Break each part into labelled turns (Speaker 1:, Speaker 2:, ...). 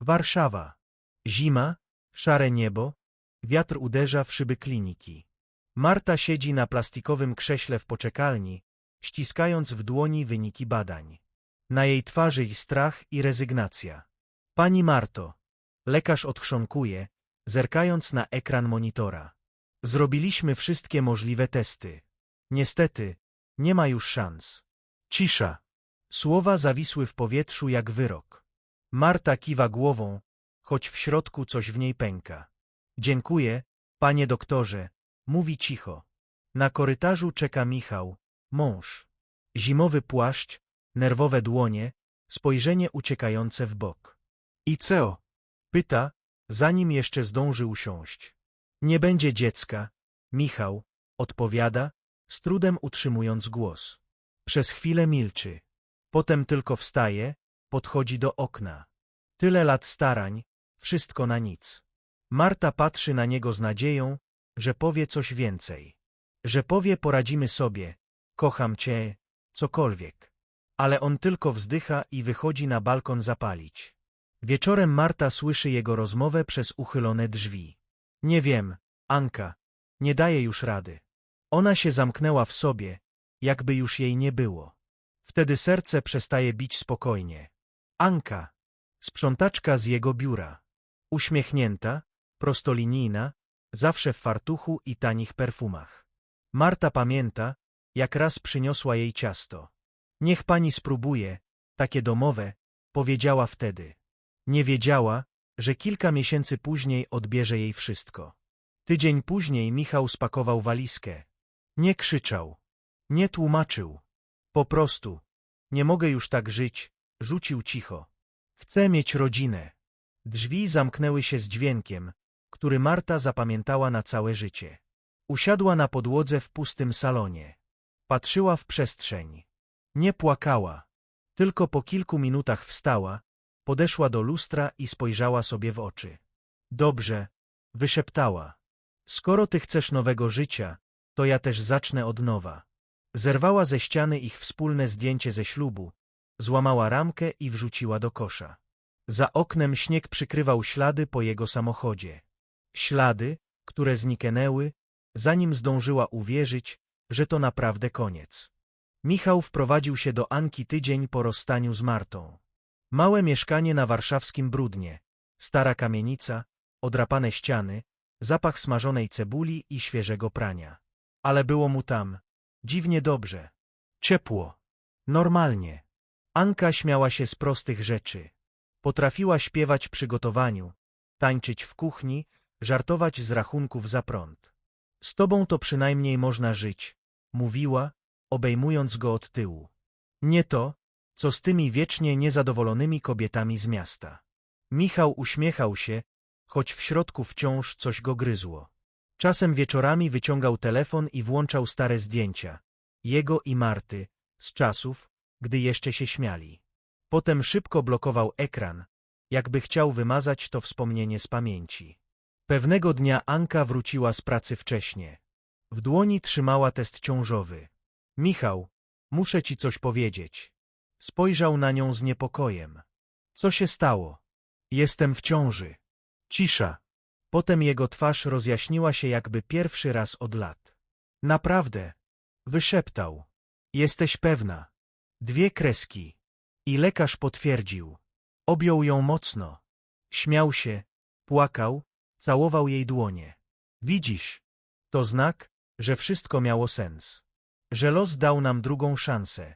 Speaker 1: Warszawa. Zima, szare niebo, wiatr uderza w szyby kliniki. Marta siedzi na plastikowym krześle w poczekalni, ściskając w dłoni wyniki badań. Na jej twarzy i strach i rezygnacja. Pani Marto, lekarz odchrząkuje, zerkając na ekran monitora. Zrobiliśmy wszystkie możliwe testy. Niestety, nie ma już szans. Cisza. Słowa zawisły w powietrzu jak wyrok. Marta kiwa głową, choć w środku coś w niej pęka. Dziękuję, panie doktorze, mówi cicho. Na korytarzu czeka Michał, mąż. Zimowy płaszcz, nerwowe dłonie, spojrzenie uciekające w bok. I co? Pyta, zanim jeszcze zdąży usiąść. Nie będzie dziecka, Michał, odpowiada, z trudem utrzymując głos. Przez chwilę milczy. Potem tylko wstaje, podchodzi do okna. Tyle lat starań, wszystko na nic. Marta patrzy na niego z nadzieją, że powie coś więcej. Że powie poradzimy sobie, kocham cię, cokolwiek. Ale on tylko wzdycha i wychodzi na balkon zapalić. Wieczorem Marta słyszy jego rozmowę przez uchylone drzwi. Nie wiem, Anka, nie daje już rady. Ona się zamknęła w sobie, jakby już jej nie było. Wtedy serce przestaje bić spokojnie. Anka, sprzątaczka z jego biura. Uśmiechnięta, prostolinijna, zawsze w fartuchu i tanich perfumach. Marta pamięta, jak raz przyniosła jej ciasto. Niech pani spróbuje, takie domowe, powiedziała wtedy. Nie wiedziała, że kilka miesięcy później odbierze jej wszystko. Tydzień później Michał spakował walizkę. Nie krzyczał. Nie tłumaczył. Po prostu. Nie mogę już tak żyć, rzucił cicho. Chcę mieć rodzinę. Drzwi zamknęły się z dźwiękiem, który Marta zapamiętała na całe życie. Usiadła na podłodze w pustym salonie. Patrzyła w przestrzeń. Nie płakała. Tylko po kilku minutach wstała, podeszła do lustra i spojrzała sobie w oczy. Dobrze, wyszeptała. Skoro ty chcesz nowego życia, to ja też zacznę od nowa. Zerwała ze ściany ich wspólne zdjęcie ze ślubu, złamała ramkę i wrzuciła do kosza. Za oknem śnieg przykrywał ślady po jego samochodzie. Ślady, które zniknęły, zanim zdążyła uwierzyć, że to naprawdę koniec. Michał wprowadził się do Anki tydzień po rozstaniu z Martą. Małe mieszkanie na warszawskim Brudnie, stara kamienica, odrapane ściany, zapach smażonej cebuli i świeżego prania. Ale było mu tam dziwnie dobrze, ciepło, normalnie. Anka śmiała się z prostych rzeczy. Potrafiła śpiewać przy gotowaniu, tańczyć w kuchni, żartować z rachunków za prąd. Z tobą to przynajmniej można żyć, mówiła, obejmując go od tyłu. Nie to, co z tymi wiecznie niezadowolonymi kobietami z miasta. Michał uśmiechał się, choć w środku wciąż coś go gryzło. Czasem wieczorami wyciągał telefon i włączał stare zdjęcia, jego i Marty, z czasów, gdy jeszcze się śmiali. Potem szybko blokował ekran, jakby chciał wymazać to wspomnienie z pamięci. Pewnego dnia Anka wróciła z pracy wcześnie. W dłoni trzymała test ciążowy. Michał, muszę ci coś powiedzieć. Spojrzał na nią z niepokojem. Co się stało? Jestem w ciąży. Cisza. Potem jego twarz rozjaśniła się jakby pierwszy raz od lat. Naprawdę. Wyszeptał. Jesteś pewna. Dwie kreski. I lekarz potwierdził. Objął ją mocno. Śmiał się, płakał, całował jej dłonie. Widzisz, to znak, że wszystko miało sens. Że los dał nam drugą szansę.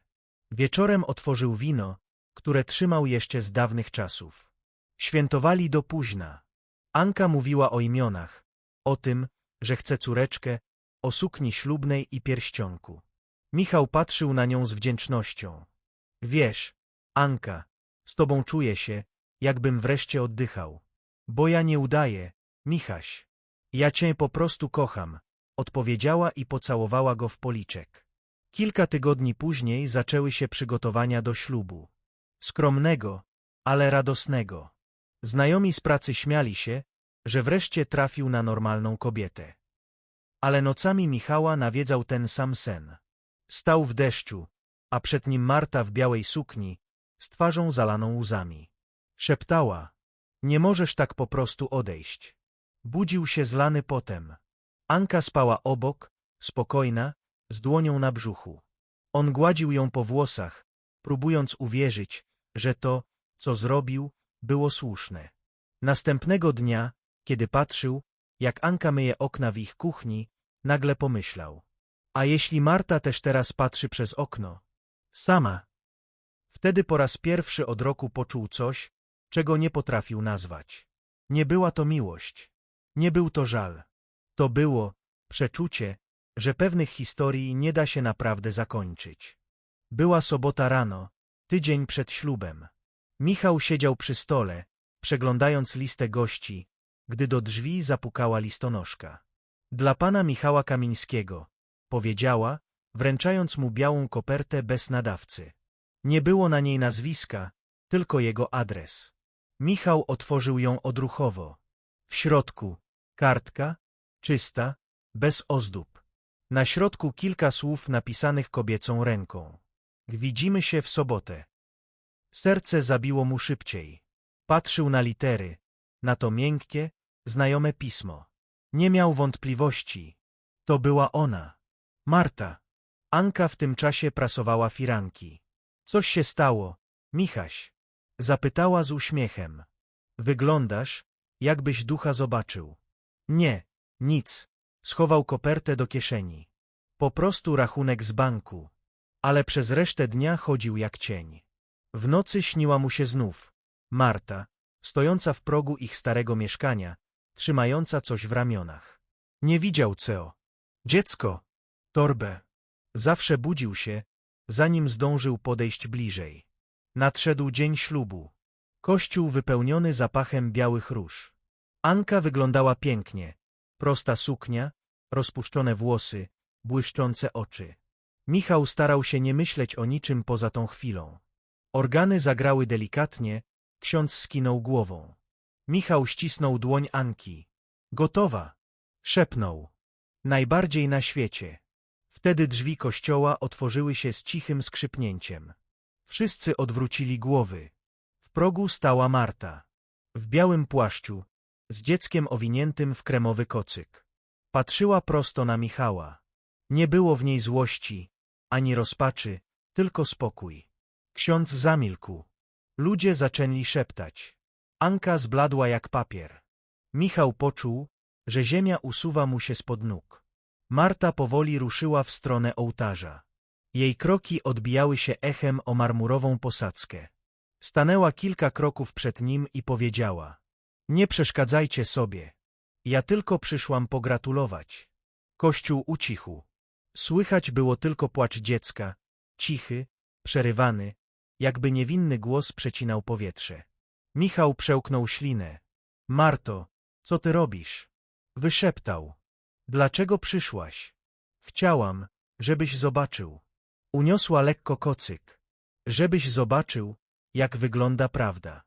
Speaker 1: Wieczorem otworzył wino, które trzymał jeszcze z dawnych czasów. Świętowali do późna. Anka mówiła o imionach, o tym, że chce córeczkę, o sukni ślubnej i pierścionku. Michał patrzył na nią z wdzięcznością. Wiesz, Anka, z tobą czuję się, jakbym wreszcie oddychał. Bo ja nie udaję, Michaś. Ja cię po prostu kocham, odpowiedziała i pocałowała go w policzek. Kilka tygodni później zaczęły się przygotowania do ślubu. Skromnego, ale radosnego. Znajomi z pracy śmiali się, że wreszcie trafił na normalną kobietę. Ale nocami Michała nawiedzał ten sam sen. Stał w deszczu, a przed nim Marta w białej sukni, z twarzą zalaną łzami. Szeptała. Nie możesz tak po prostu odejść. Budził się zlany potem. Anka spała obok, spokojna, z dłonią na brzuchu. On gładził ją po włosach, próbując uwierzyć, że to, co zrobił, było słuszne. Następnego dnia, kiedy patrzył, jak Anka myje okna w ich kuchni, nagle pomyślał. A jeśli Marta też teraz patrzy przez okno? Sama. Wtedy po raz pierwszy od roku poczuł coś, czego nie potrafił nazwać. Nie była to miłość. Nie był to żal. To było przeczucie, że pewnych historii nie da się naprawdę zakończyć. Była sobota rano, tydzień przed ślubem. Michał siedział przy stole, przeglądając listę gości, gdy do drzwi zapukała listonoszka. Dla pana Michała Kamińskiego, powiedziała, wręczając mu białą kopertę bez nadawcy. Nie było na niej nazwiska, tylko jego adres. Michał otworzył ją odruchowo. W środku kartka, czysta, bez ozdób. Na środku kilka słów napisanych kobiecą ręką. Widzimy się w sobotę. Serce zabiło mu szybciej. Patrzył na litery, na to miękkie, znajome pismo. Nie miał wątpliwości. To była ona. Marta. Anka w tym czasie prasowała firanki. Coś się stało, Michaś. Zapytała z uśmiechem. Wyglądasz, jakbyś ducha zobaczył. Nie, nic. Schował kopertę do kieszeni. Po prostu rachunek z banku. Ale przez resztę dnia chodził jak cień. W nocy śniła mu się znów. Marta, stojąca w progu ich starego mieszkania, trzymająca coś w ramionach. Nie widział Ceo. Dziecko! Torbę. Zawsze budził się, zanim zdążył podejść bliżej. Nadszedł dzień ślubu. Kościół wypełniony zapachem białych róż. Anka wyglądała pięknie. Prosta suknia, rozpuszczone włosy, błyszczące oczy. Michał starał się nie myśleć o niczym poza tą chwilą. Organy zagrały delikatnie, ksiądz skinął głową. Michał ścisnął dłoń Anki. Gotowa! Szepnął. Najbardziej na świecie. Wtedy drzwi kościoła otworzyły się z cichym skrzypnięciem. Wszyscy odwrócili głowy. W progu stała Marta. W białym płaszczu, z dzieckiem owiniętym w kremowy kocyk. Patrzyła prosto na Michała. Nie było w niej złości, ani rozpaczy, tylko spokój. Ksiądz zamilkł. Ludzie zaczęli szeptać. Anka zbladła jak papier. Michał poczuł, że ziemia usuwa mu się spod nóg. Marta powoli ruszyła w stronę ołtarza. Jej kroki odbijały się echem o marmurową posadzkę. Stanęła kilka kroków przed nim i powiedziała — Nie przeszkadzajcie sobie. Ja tylko przyszłam pogratulować. Kościół ucichł. Słychać było tylko płacz dziecka, cichy, przerywany, jakby niewinny głos przecinał powietrze. Michał przełknął ślinę. Marto, co ty robisz? Wyszeptał. Dlaczego przyszłaś? Chciałam, żebyś zobaczył. Uniosła lekko kocyk. Żebyś zobaczył, jak wygląda prawda.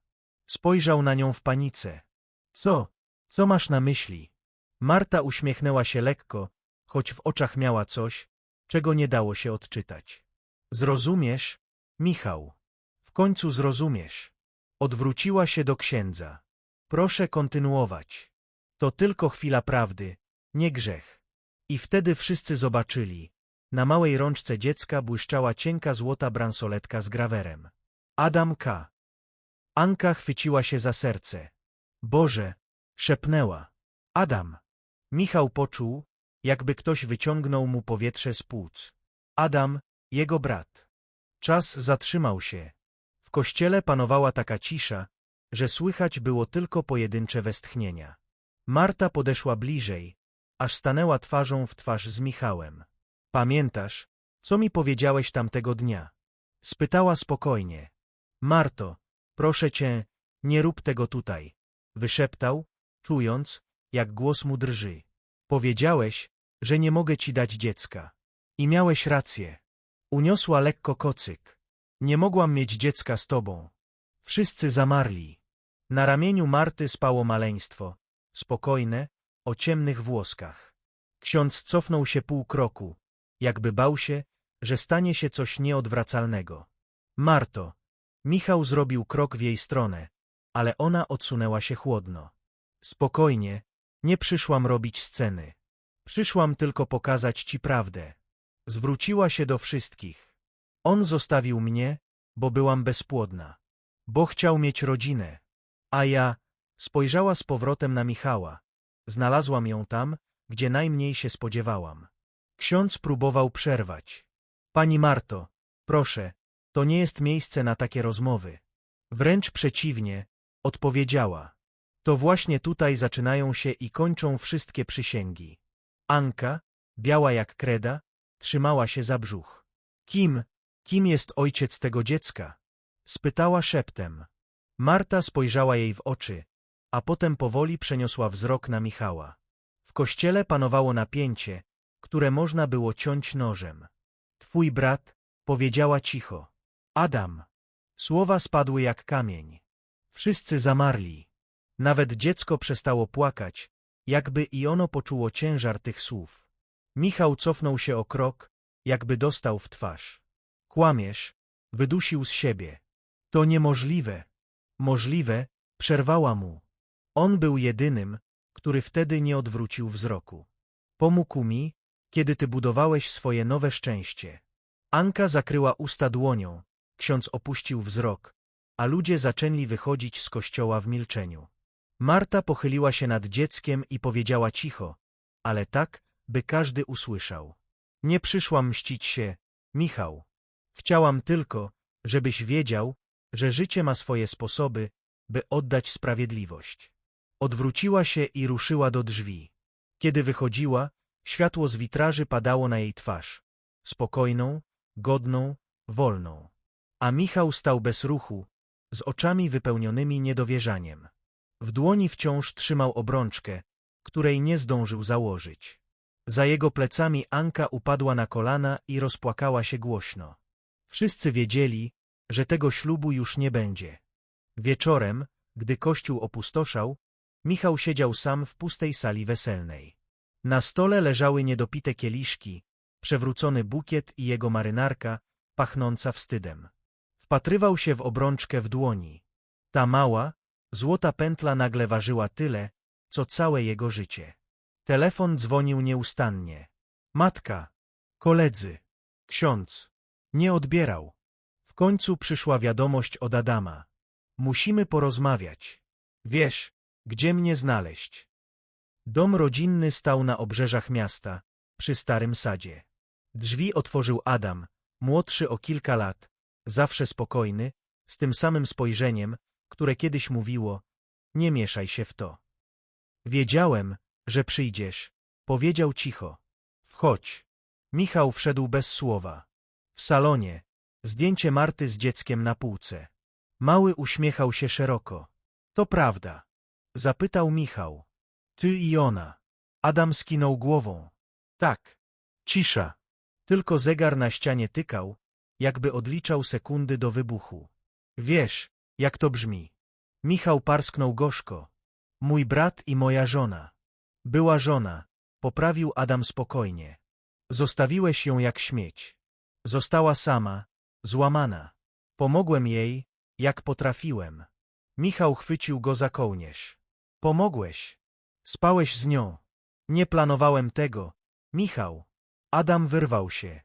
Speaker 1: Spojrzał na nią w panice. Co? Co masz na myśli? Marta uśmiechnęła się lekko, choć w oczach miała coś, czego nie dało się odczytać. Zrozumiesz, Michał. W końcu zrozumiesz. Odwróciła się do księdza. Proszę kontynuować. To tylko chwila prawdy, nie grzech. I wtedy wszyscy zobaczyli. Na małej rączce dziecka błyszczała cienka złota bransoletka z grawerem. Adam K. Anka chwyciła się za serce. Boże, szepnęła. Adam. Michał poczuł, jakby ktoś wyciągnął mu powietrze z płuc. Adam, jego brat. Czas zatrzymał się. W kościele panowała taka cisza, że słychać było tylko pojedyncze westchnienia. Marta podeszła bliżej, aż stanęła twarzą w twarz z Michałem. Pamiętasz, co mi powiedziałeś tamtego dnia? Spytała spokojnie. Marto, proszę cię, nie rób tego tutaj. Wyszeptał, czując, jak głos mu drży. Powiedziałeś, że nie mogę ci dać dziecka. I miałeś rację. Uniosła lekko kocyk. Nie mogłam mieć dziecka z tobą. Wszyscy zamarli. Na ramieniu Marty spało maleństwo, spokojne, o ciemnych włoskach. Ksiądz cofnął się pół kroku, jakby bał się, że stanie się coś nieodwracalnego. Marto. Michał zrobił krok w jej stronę, ale ona odsunęła się chłodno. Spokojnie, nie przyszłam robić sceny. Przyszłam tylko pokazać ci prawdę. Zwróciła się do wszystkich. On zostawił mnie, bo byłam bezpłodna. Bo chciał mieć rodzinę. A ja spojrzała z powrotem na Michała. Znalazłam ją tam, gdzie najmniej się spodziewałam. Ksiądz próbował przerwać. Pani Marto, proszę, to nie jest miejsce na takie rozmowy. Wręcz przeciwnie, odpowiedziała. To właśnie tutaj zaczynają się i kończą wszystkie przysięgi. Anka, biała jak kreda, trzymała się za brzuch. Kim, kim jest ojciec tego dziecka? spytała szeptem. Marta spojrzała jej w oczy, a potem powoli przeniosła wzrok na Michała. W kościele panowało napięcie, które można było ciąć nożem. Twój brat, powiedziała cicho. Adam. Słowa spadły jak kamień. Wszyscy zamarli. Nawet dziecko przestało płakać, jakby i ono poczuło ciężar tych słów. Michał cofnął się o krok, jakby dostał w twarz. Kłamiesz, wydusił z siebie. To niemożliwe. Możliwe, przerwała mu. On był jedynym, który wtedy nie odwrócił wzroku. Pomógł mi, kiedy ty budowałeś swoje nowe szczęście. Anka zakryła usta dłonią, ksiądz opuścił wzrok, a ludzie zaczęli wychodzić z kościoła w milczeniu. Marta pochyliła się nad dzieckiem i powiedziała cicho, ale tak, by każdy usłyszał. Nie przyszłam mścić się, Michał. Chciałam tylko, żebyś wiedział, że życie ma swoje sposoby, by oddać sprawiedliwość. Odwróciła się i ruszyła do drzwi. Kiedy wychodziła, światło z witraży padało na jej twarz. Spokojną, godną, wolną. A Michał stał bez ruchu, z oczami wypełnionymi niedowierzaniem. W dłoni wciąż trzymał obrączkę, której nie zdążył założyć. Za jego plecami Anka upadła na kolana i rozpłakała się głośno. Wszyscy wiedzieli, że tego ślubu już nie będzie. Wieczorem, gdy kościół opustoszał, Michał siedział sam w pustej sali weselnej. Na stole leżały niedopite kieliszki, przewrócony bukiet i jego marynarka, pachnąca wstydem. Wpatrywał się w obrączkę w dłoni. Ta mała, złota pętla nagle ważyła tyle, co całe jego życie. Telefon dzwonił nieustannie. Matka, koledzy, ksiądz. Nie odbierał. W końcu przyszła wiadomość od Adama. Musimy porozmawiać. Wiesz, gdzie mnie znaleźć. Dom rodzinny stał na obrzeżach miasta, przy starym sadzie. Drzwi otworzył Adam, młodszy o kilka lat, zawsze spokojny, z tym samym spojrzeniem, które kiedyś mówiło, nie mieszaj się w to. Wiedziałem, że przyjdziesz, powiedział cicho. Wchodź. Michał wszedł bez słowa. W salonie, zdjęcie Marty z dzieckiem na półce. Mały uśmiechał się szeroko. To prawda. Zapytał Michał. Ty i ona. Adam skinął głową. Tak. Cisza. Tylko zegar na ścianie tykał, jakby odliczał sekundy do wybuchu. Wiesz, jak to brzmi. Michał parsknął gorzko. Mój brat i moja żona. Była żona, poprawił Adam spokojnie. Zostawiłeś ją jak śmieć. Została sama, złamana. Pomogłem jej, jak potrafiłem. Michał chwycił go za kołnierz. Pomogłeś. Spałeś z nią. Nie planowałem tego. Michał. Adam wyrwał się.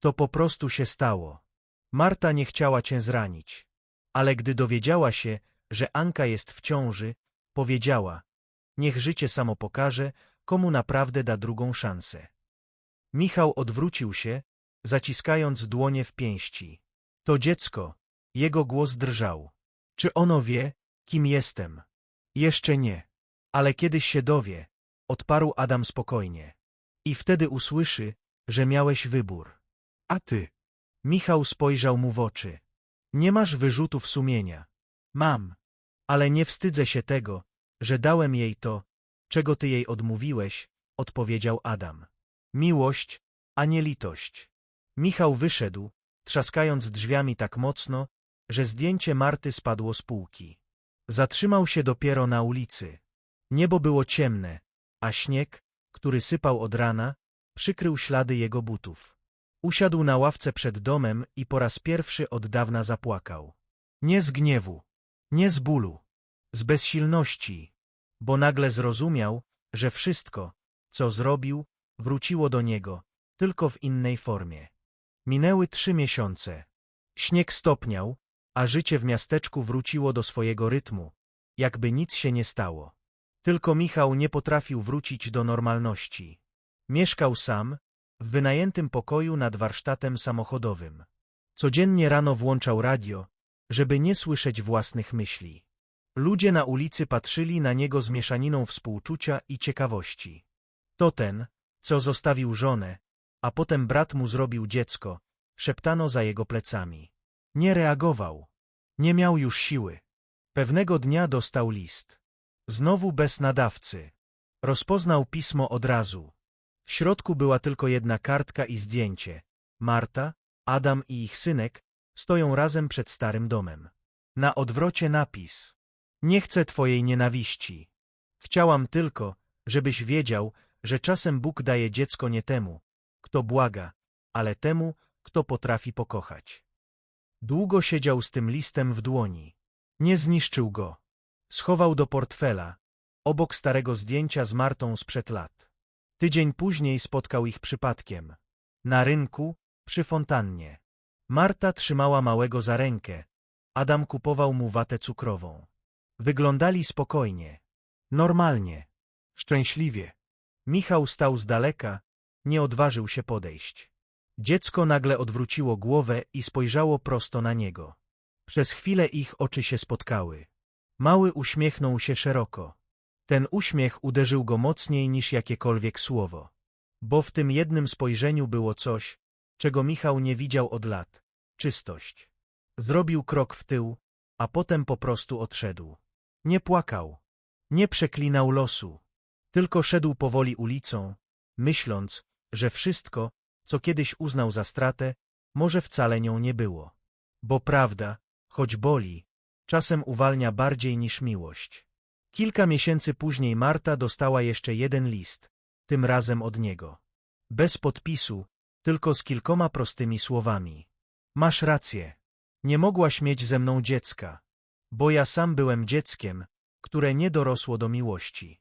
Speaker 1: To po prostu się stało. Marta nie chciała cię zranić. Ale gdy dowiedziała się, że Anka jest w ciąży, powiedziała, niech życie samo pokaże, komu naprawdę da drugą szansę. Michał odwrócił się, zaciskając dłonie w pięści. To dziecko. Jego głos drżał. Czy ono wie, kim jestem? Jeszcze nie. Ale kiedyś się dowie, odparł Adam spokojnie. I wtedy usłyszy, że miałeś wybór. A ty? Michał spojrzał mu w oczy. Nie masz wyrzutów sumienia. Mam. Ale nie wstydzę się tego, że dałem jej to, czego ty jej odmówiłeś, odpowiedział Adam. Miłość, a nie litość. Michał wyszedł, trzaskając drzwiami tak mocno, że zdjęcie Marty spadło z półki. Zatrzymał się dopiero na ulicy. Niebo było ciemne, a śnieg, który sypał od rana, przykrył ślady jego butów. Usiadł na ławce przed domem i po raz pierwszy od dawna zapłakał. Nie z gniewu, nie z bólu, z bezsilności, bo nagle zrozumiał, że wszystko, co zrobił, wróciło do niego, tylko w innej formie. Minęły trzy miesiące. Śnieg stopniał, a życie w miasteczku wróciło do swojego rytmu, jakby nic się nie stało. Tylko Michał nie potrafił wrócić do normalności. Mieszkał sam, w wynajętym pokoju nad warsztatem samochodowym. Codziennie rano włączał radio, żeby nie słyszeć własnych myśli. Ludzie na ulicy patrzyli na niego z mieszaniną współczucia i ciekawości. To ten, co zostawił żonę, a potem brat mu zrobił dziecko, szeptano za jego plecami. Nie reagował. Nie miał już siły. Pewnego dnia dostał list. Znowu bez nadawcy. Rozpoznał pismo od razu. W środku była tylko jedna kartka i zdjęcie. Marta, Adam i ich synek stoją razem przed starym domem. Na odwrocie napis. Nie chcę twojej nienawiści. Chciałam tylko, żebyś wiedział, że czasem Bóg daje dziecko nie temu, kto błaga, ale temu, kto potrafi pokochać. Długo siedział z tym listem w dłoni. Nie zniszczył go. Schował do portfela, obok starego zdjęcia z Martą sprzed lat. Tydzień później spotkał ich przypadkiem. Na rynku, przy fontannie. Marta trzymała małego za rękę. Adam kupował mu watę cukrową. Wyglądali spokojnie. Normalnie. Szczęśliwie. Michał stał z daleka, nie odważył się podejść. Dziecko nagle odwróciło głowę i spojrzało prosto na niego. Przez chwilę ich oczy się spotkały. Mały uśmiechnął się szeroko. Ten uśmiech uderzył go mocniej niż jakiekolwiek słowo. Bo w tym jednym spojrzeniu było coś, czego Michał nie widział od lat. Czystość. Zrobił krok w tył, a potem po prostu odszedł. Nie płakał. Nie przeklinał losu. Tylko szedł powoli ulicą, myśląc, że wszystko, co kiedyś uznał za stratę, może wcale nią nie było. Bo prawda, choć boli, czasem uwalnia bardziej niż miłość. Kilka miesięcy później Marta dostała jeszcze jeden list, tym razem od niego. Bez podpisu, tylko z kilkoma prostymi słowami. Masz rację. Nie mogłaś mieć ze mną dziecka, bo ja sam byłem dzieckiem, które nie dorosło do miłości.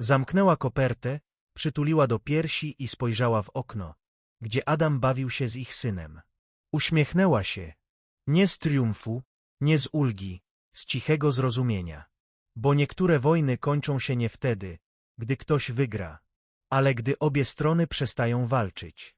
Speaker 1: Zamknęła kopertę, przytuliła do piersi i spojrzała w okno, gdzie Adam bawił się z ich synem. Uśmiechnęła się. Nie z triumfu, nie z ulgi, z cichego zrozumienia. Bo niektóre wojny kończą się nie wtedy, gdy ktoś wygra, ale gdy obie strony przestają walczyć.